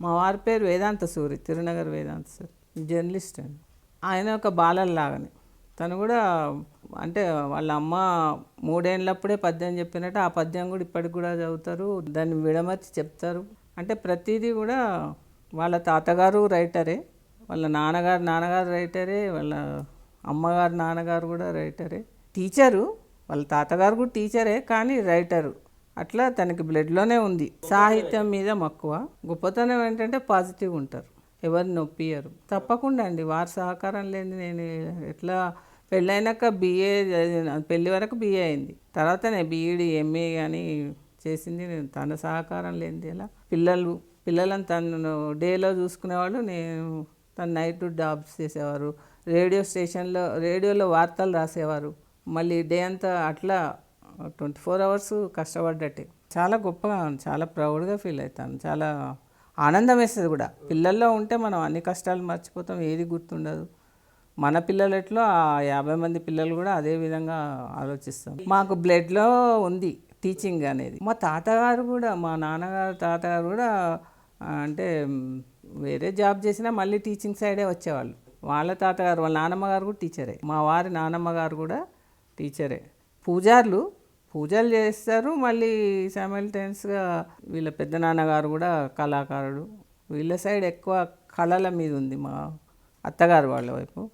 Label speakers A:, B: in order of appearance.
A: మా వారి పేరు వేదాంత సూరి తిరునగర్ వేదాంత సూరి. జర్నలిస్ట్ అండి. ఆయన ఒక బాలల్లాగని. తను కూడా అంటే వాళ్ళ అమ్మ మూడేళ్ళప్పుడే పద్యం చెప్పినట్టు ఆ పద్యం కూడా ఇప్పటికి కూడా చదువుతారు. దాన్ని విడమర్చి చెప్తారు. అంటే ప్రతిదీ కూడా వాళ్ళ తాతగారు రైటరే వాళ్ళ నాన్నగారు నాన్నగారు రైటరే వాళ్ళ అమ్మగారు నాన్నగారు కూడా రైటరే. టీచరు వాళ్ళ తాతగారు కూడా టీచరే కానీ రైటరు. అట్లా తనకి బ్లడ్లోనే ఉంది. సాహిత్యం మీద మక్కువ. గొప్పతనం ఏంటంటే పాజిటివ్ ఉంటారు. ఎవరు నొప్పియరు తప్పకుండా అండి. వారి సహకారం లేని నేను ఎట్లా పెళ్ళైనాక బీఏ పెళ్ళి వరకు బీఏ అయింది. తర్వాత నేను బీఈడి ఎంఏ కానీ చేసింది నేను. తన సహకారం లేనిది ఎలా? పిల్లలు పిల్లలను తను డేలో చూసుకునేవాళ్ళు. నేను తను నైట్ జాబ్స్ చేసేవారు. రేడియో స్టేషన్లో రేడియోలో వార్తలు రాసేవారు. మళ్ళీ డే అంతా అట్లా ట్వంటీ ఫోర్ అవర్స్ కష్టపడ్డట్టే. చాలా గొప్పగా చాలా ప్రౌడ్గా ఫీల్ అవుతాను చాలా ఆనందం వేస్తుంది కూడా. పిల్లల్లో ఉంటే మనం అన్ని కష్టాలు మర్చిపోతాం ఏది గుర్తుండదు. మన పిల్లలట్లో ఆ యాభై మంది పిల్లలు కూడా అదే విధంగా ఆలోచిస్తాం మాకు బ్లడ్లో ఉంది టీచింగ్ అనేది. మా తాతగారు కూడా మా నాన్నగారు తాతగారు కూడా అంటే వేరే జాబ్ చేసినా మళ్ళీ టీచింగ్ సైడే వచ్చేవాళ్ళు. వాళ్ళ తాతగారు వాళ్ళ నాన్నమ్మ గారు కూడా టీచరే. మా వారి నాన్నమ్మ గారు కూడా టీచరే. పూజార్లు పూజలు చేస్తారు. మళ్ళీ సైమల్టైన్స్గా వీళ్ళ పెద్ద నాన్నగారు కూడా కళాకారుడు. వీళ్ళ సైడ్ ఎక్కువ కళల మీద ఉంది మా అత్తగారు వాళ్ళ వైపు.